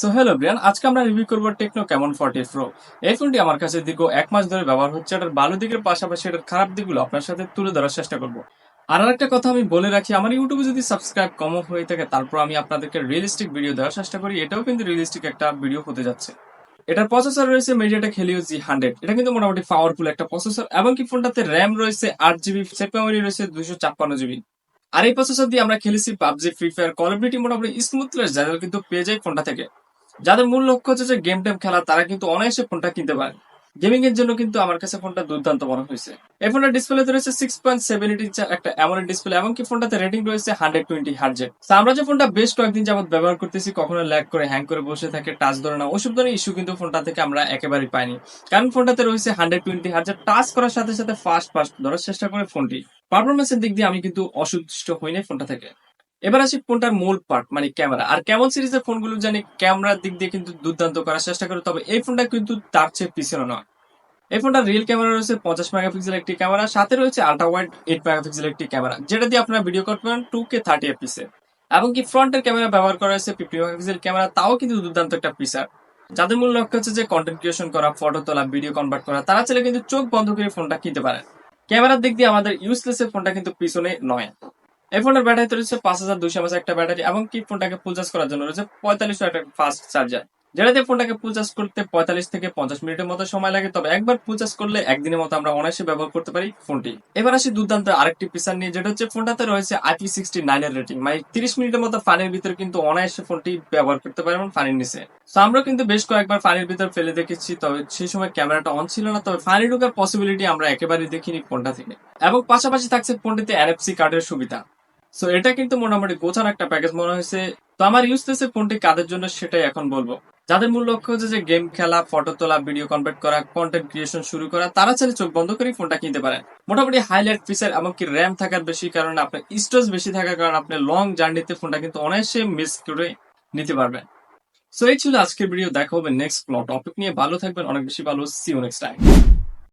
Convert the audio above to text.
So hello Brian আজকে আমরা review করব টেকনো কেমন ফর্টি প্রো এই ফোনটি আমার কাছে দীর্ঘ এক মাস ধরে ব্যবহার হচ্ছে। এটার ভালো দিকের পাশাপাশি এটার খারাপ দিকগুলো আপনার সাথে তুলে ধরার চেষ্টা করব। আর একটা কথা আমি বলে রাখি, আমার ইউটিউবে যদি সাবস্ক্রাইব কম হয়ে থাকে, তারপর আমি আপনাদেরকে রিয়েলিস্টিক ভিডিও দেওয়ার চেষ্টা করি। এটাও কিন্তু রিয়েলিস্টিক একটা ভিডিও হতে যাচ্ছে। এটার প্রসেসর রয়েছে মেডিয়াটেক হেলিও জি হান্ড্রেড এটা কিন্তু মোটামুটি পাওয়ারফুল একটা প্রসেসর এবং কি ফোনটাতে র্যাম রয়েছে আট জিবি সেট মেমোরি রয়েছে দুশো ছাপ্পান্ন জিবি আর এই প্রসেসর দিয়ে আমরা খেলেছি পাবজি ফ্রি ফায়ার ডিউটি মোটামুটি স্মুথলেস যাদের কিন্তু পেয়ে যায় ফোনটা থেকে। যাদের মূল লক্ষ্য হচ্ছে যে গেম টেম খেলা, তারা কিন্তু অনায়াসে ফোনটা কিনতে পারে। গেমিং এর জন্য কিন্তু আমার কাছে ফোনটা দুর্দান্ত মনে হয়েছে। এই ফোনটার ডিসপ্লেতে রয়েছে সিক্স পয়েন্ট সেভেন ইঞ্চের একটা এমন ডিসপ্লে এমনকি ফোনটাতে রেটিং রয়েছে হান্ড্রেড টোয়েন্টি হার্জের আমরা যে ফোনটা বেশ কয়েকদিন যাবত ব্যবহার করতেছি, কখনো ল্যাগ করে হ্যাং করে বসে থাকে টাচ ধরে না, ওসব ধরনের ইস্যু কিন্তু ফোনটা থেকে আমরা একেবারেই পাইনি। কারণ ফোনটাতে রয়েছে হান্ড্রেড টোয়েন্টি হার্জের টাচ করার সাথে সাথে ফাস্ট ফাস্ট ধরার চেষ্টা করে ফোনটি পারফরমেন্সের দিক দিয়ে আমি কিন্তু অসন্তুষ্ট হইনি ফোনটা থেকে। এবার আসি ফোনটার মূল পার্ট মানে ক্যামেরা আর কেমন সিরিজের ফোনগুলো জানি ক্যামেরার দিক দিয়ে কিন্তু দুর্দান্ত করার চেষ্টা করে, তবে এই ফোনটা কিন্তু তার চেয়ে পিছনে নয়। এই ফোনটার রিয়েল ক্যামেরা রয়েছে, পঞ্চাশ মেগাপিক্সেল একটি ক্যামেরা সাথে রয়েছে আল্ট্রা ওয়াইড এইট মেগাপিক্সেল একটি ক্যামেরা যেটা দিয়ে আপনারা ভিডিও করবেন টু কে থার্টি এপিসে এবং কি ফ্রন্টের ক্যামেরা ব্যবহার করা হয়েছে ফিফটি মেগাপিক্সেল ক্যামেরা তাও কিন্তু দুর্দান্ত একটা ফিচার যাদের মূল লক্ষ্য হচ্ছে যে কন্টেন্ট ক্রিয়েশন করা ফটো তোলা ভিডিও কনভার্ট করা, তারা চাইলে কিন্তু চোখ বন্ধ করে ফোনটা কিনতে পারে ক্যামেরার দিক দিয়ে আমাদের ইউজলেস ফোনটা কিন্তু পিছনে নয়। এই ফোনের ব্যাটারি রয়েছে পাঁচ হাজার দুশো এমএস একটা ব্যাটারি, এবং কি ফোনটাকে ফুল চার্জ করার জন্য রয়েছে পঁয়তাল্লিশ একটা ফাস্ট চার্জার যেটাতে ফোনটাকে ফুল চার্জ করতে পঁয়তাল্লিশ থেকে পঞ্চাশ মিনিটের মতো সময় লাগে, তবে একবার ফুল চার্জ করলে একদিনের মতো আমরা অনায়াসে ব্যবহার করতে পারি ফোনটি। এবার আসি দুর্দান্ত আরেকটি ফিচার নিয়ে, যেটা হচ্ছে ফোনটাতে রয়েছে আইপি সিক্সটি নাইনের রেটিং মানে তিরিশ মিনিটের মতো ফানির ভিতরে কিন্তু অনায়াসে ফোনটি ব্যবহার করতে পারবেন ফানির নিচে। তো আমরা কিন্তু বেশ কয়েকবার ফানির ভিতর ফেলে দেখেছি, তবে সেই সময় ক্যামেরাটা অন ছিল না, তবে ফানি ঢোকার পসিবিলিটি আমরা একেবারেই দেখিনি ফোনটা থেকে। এবং পাশাপাশি থাকছে ফোনটিতে এনএফসি কার্ডের সুবিধা। সো এটা কিন্তু মোটামুটি গোছানো একটা প্যাকেজ মনে হয়েছে। তো আমার ইউজ ইউজলেসে ফোনটি কাদের জন্য সেটাই এখন বলব। যাদের মূল লক্ষ্য হচ্ছে যে গেম খেলা ফটো তোলা ভিডিও কনভার্ট করা কন্টেন্ট ক্রিয়েশন শুরু করা, তারা চাইলে চোখ বন্ধ করে ফোনটা কিনতে পারেন। মোটামুটি হাইলাইট ফিচার এমনকি র্যাম থাকার বেশি কারণে আপনার স্টোরেজ বেশি থাকার কারণে আপনি লং জার্নিতে ফোনটা কিন্তু অনায়াসে মিস করে নিতে পারবেন। সো এই ছিল আজকের ভিডিও দেখা হবে নেক্সট প্লট টপিক নিয়ে। ভালো থাকবেন। অনেক বেশি ভালো। C you next time